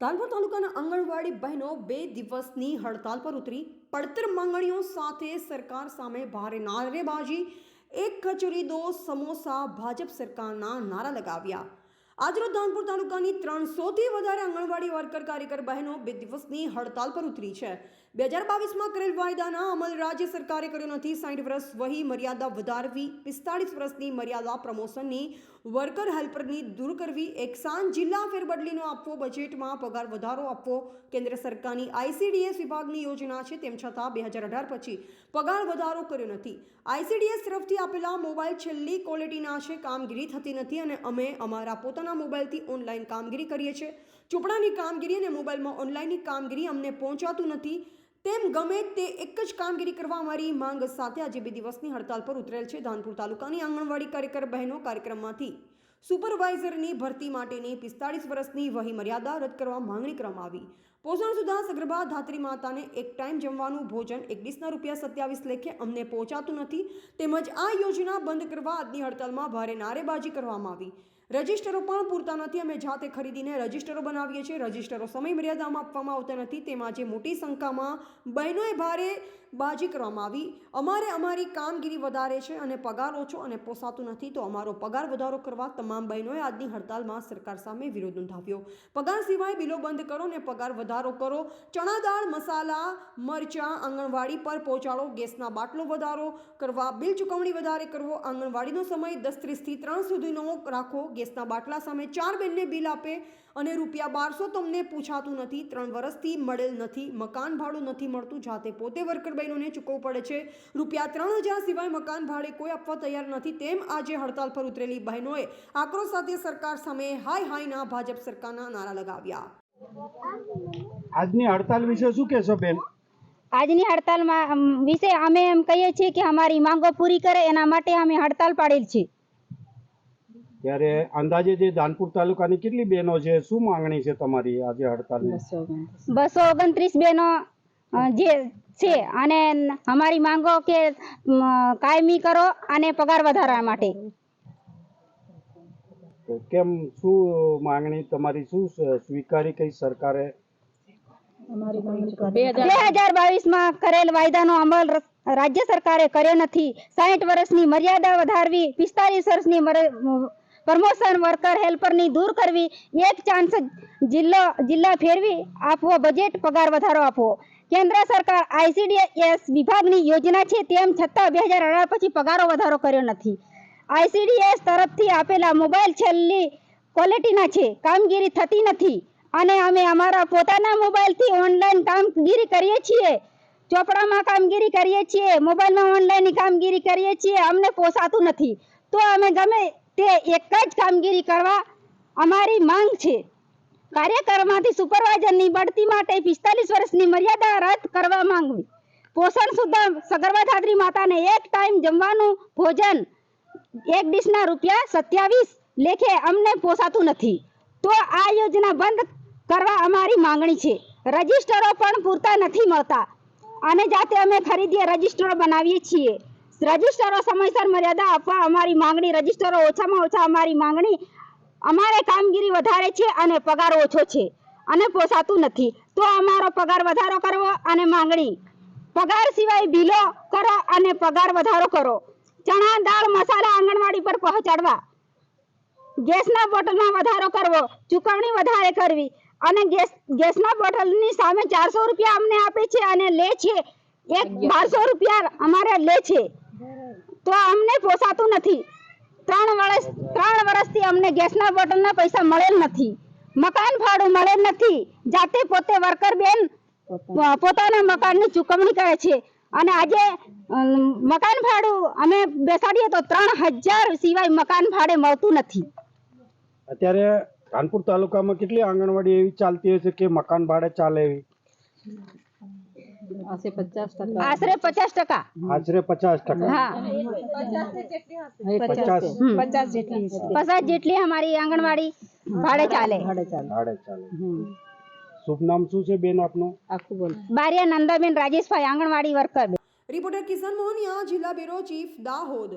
ધાનપુર તાલુકાના આંગણવાડી બહેનો બે દિવસની હડતાલ પર ઉતરી પડતર માંગણીઓ સાથે સરકાર સામે ભારે નારેબાજી. એક કચોરી દો, સમોસા ભાજપ સરકારના નારા લગાવ્યા. આજરોજ ધાનપુર તાલુકાની ત્રણસોથી વધારે આંગણવાડી વર્કર, કાર્યકર, બહેનો બે દિવસની હડતાલ પર ઉતરી છે. બે હજાર બાવીસમાં કરેલ વાયદાના અમલ રાજ્ય સરકારે કર્યો નથી. સાઠ વર્ષ વહી મર્યાદા વધારવી, પિસ્તાળીસ વર્ષની મર્યાદા પ્રમોશનની વર્કર હેલ્પરની દૂર કરવી, એકસાન જિલ્લા ફેરબદલીનો આપવો, બજેટમાં પગાર વધારો આપવો કેન્દ્ર સરકારની આઈસીડીએસ વિભાગની યોજના છે. તેમ છતાં બે હજાર અઢાર પછી પગાર વધારો કર્યો નથી. આઈસીડીએસ તરફથી આપેલા મોબાઈલ છેલ્લી ક્વોલિટીના છે. કામગીરી થતી નથી અને અમે અમારા પોતાના મોબાઈલથી ઓનલાઈન કામગીરી કરીએ છીએ. ચોપડાની કામગીરી અને મોબાઈલમાં ઓનલાઈનની કામગીરી અમને પહોંચાતું નથી. તેમ ગમે તે એક જ કામગીરી કરવા અમારી માંગ સાથે આજે બે દિવસની હડતાલ પર ઉતરેલ છે ધાનપુર તાલુકાની આંગણવાડી કાર્યકર બહેનો કાર્યક્રમમાંથી. સુપરવાઇઝરની ભરતી માટેની પિસ્તાળીસ વર્ષની વહી મર્યાદા રદ કરવા માંગણી કરવામાં આવી. પોષણ સુધા સગર્ભા ધાત્રી માતાને એક ટાઈમ જમવાનું ભોજન એક ડીશના રૂપિયા સત્યાવીસ લેખે અમને પહોંચાતું નથી. તેમજ આ યોજના બંધ કરવા આજની હડતાલમાં ભારે નારેબાજી કરવામાં આવી. રજિસ્ટરો પણ પૂરતા નથી. અમે જાતે ખરીદીને રજિસ્ટરો બનાવીએ છીએ. રજિસ્ટરો સમય મર્યાદામાં આપવામાં આવતા નથી. તેમાં જે મોટી સંખ્યામાં બહેનોએ ભારે બાજી કરવામાં આવી. અમારે અમારી કામગીરી વધારે છે અને પગાર ઓછો અને પોસાતું નથી, તો અમારો પગાર વધારો કરવા તમામ બહેનોએ આજની હડતાલમાં સરકાર સામે વિરોધ નોંધાવ્યો. પગાર સિવાય બિલો બંધ કરો ને પગાર વધારો કરો. ચણા દાળ, મસાલા, મરચાં, આંગણવાડી પર પહોંચાડો. ગેસના બાટલો વધારો કરવા, બિલ ચૂકવણી વધારે કરવો. આંગણવાડીનો સમય દસ ત્રીસથી ત્રણ સુધીનો રાખો. ગેસના બાટલા સામે ચાર બેનને બિલ આપે અને રૂપિયા બારસો તમને પૂછાતું નથી. ત્રણ વર્ષથી મળેલ નથી. મકાન ભાડું નથી મળતું. જાતે પોતે વર્કર બહેનોને ચૂકવવું પડે છે. રૂપિયા ત્રણ હજાર સિવાય મકાન ભાડે કોઈ આપવા તૈયાર નથી. તેમ આજે હડતાલ પર ઉતરેલી બહેનોએ આક્રોશ સાથે સરકાર સામે હાય હાયના ભાજપ સરકારના નારા લગાવ્યા. આજની હડતાલ વિશે શું કહેશો બેન? આજની હડતાલમાં વિશે અમે એમ કહીએ છીએ કે અમારી માંગો પૂરી કરે. એના માટે અમે હડતાલ પાડેલ છે. ત્યારે અંદાજે જે ધાનપુર તાલુકાની કેટલી બહેનો છે શું માંગણી છે તમારી આજે હડતાલની? બસો ઓગણત્રીસ બહેનો જે છે અને અમારી માંગો કે કાયમી કરો અને પગાર વધારવા માટે. કેમ શું માંગણી તમારી શું સ્વીકારી કઈ સરકારે? બે હજાર બાવીસ. માં કરેલ વાયદાનો અમલ રાજ્ય સરકારે કર્યો નથી. સાહીઠ વર્ષની મર્યાદા વધારવી પિસ્તાલીસ વર્ષની મર- પ્રમોશન વર્કર હેલ્પરની દૂર કરવી, એક ચાન્સ જિલ્લો, જિલ્લા ફેરવી આપવો બજેટ પગાર વધારો આપવો. કેન્દ્ર સરકાર આઈસીડીએસ વિભાગની યોજના છે તેમ છતાં બે હજાર અઢાર પછી પગારો વધારો કર્યો નથી. આઈસીડીએસ તરફથી આપેલા મોબાઈલ છેલ્લી ક્વોલિટીના છે, કામગીરી થતી નથી. અને અમે અમારા પોતાના મોબાઈલથી ઓનલાઈન કામગીરી કરીએ છીએ. ચોપડામાં કામગીરી કરીએ છીએ મોબાઈલમાં ઓનલાઈન કામગીરી કરીએ છીએ, અમને પોસાતું નથી. તો અમે ગમે તે એક જ કામગીરી કરવા અમારી માંગ છે. કાર્યકરમાંથી સુપરવાઇઝરની બઢતી માટે પિસ્તાલીસ વર્ષની મર્યાદા રદ કરવા માંગવી. પોષણ સુધા સગર્ભાધાત્રી માતાને એક ટાઈમ જમવાનું ભોજન એક ડીશના રૂપિયા સત્યાવીસ લેખે અમને પોસાતું નથી. તો આ યોજના બંધ કરવા અમારી માંગણી છે. રજિસ્ટરો પણ પૂરતા નથી મળતા. અને જાતે અમે ખરીદીએ રજિસ્ટરો બનાવીએ છીએ. રજિસ્ટરો સમયસર મર્યાદા આપવા અમારી માંગણી રજિસ્ટરો ઓછામાં ઓછા અમારી માંગણી અમારે કામગીરી વધારે છે અને પગાર ઓછો છે અને પોસાતું નથી. તો અમારો પગાર વધારો કરવો અને માંગણી. પગાર સિવાય બિલો કરો અને પગાર વધારો કરો. ચણા દાળ મસાલા આંગણવાડી પર પહોંચાડવા. ગેસના બોટલમાં વધારો કરવો. ચૂકવણી વધારે કરવી. અને ગેસ ગેસના બોટલની સામે ચારસો રૂપિયા અમને આપે છે અને લે છે. એક બારસો રૂપિયા અમારે લે છે. તો અમને પોસાતું નથી. ત્રણ વર્ષ ત્રણ વર્ષથી અમને ગેસના બોટલના પૈસા મળેલ નથી. મકાન ભાડું મળેલ નથી. જાતે પોતે વર્કર બેન પોતાના મકાનની ચૂકવણી કરે છે. અને આજે મકાન ભાડું અમે બેસાડીએ તો ત્રણ હજાર સિવાય મકાન ભાડે મળતું નથી. અત્યારે કાનપુર તાલુકામાં કેટલી આંગણવાડી એવી ચાલતી હશે કે મકાન ભાડે ચાલે એવી? આશરે પચાસ ટકા. આશરે પચાસ ટકા. હા. પચાસ જેટલી. પચાસ જેટલી અમારી આંગણવાડી ભાડે ચાલે. ભાડે ચાલે. શુભ નામ શું છે બેન આપનું? બારિયા નંદાબેન રાજેશભાઈ આંગણવાડી વર્કર. રિપોર્ટર કિશન મોહનિયા જિલ્લા બ્યુરો ચીફ દાહોદ.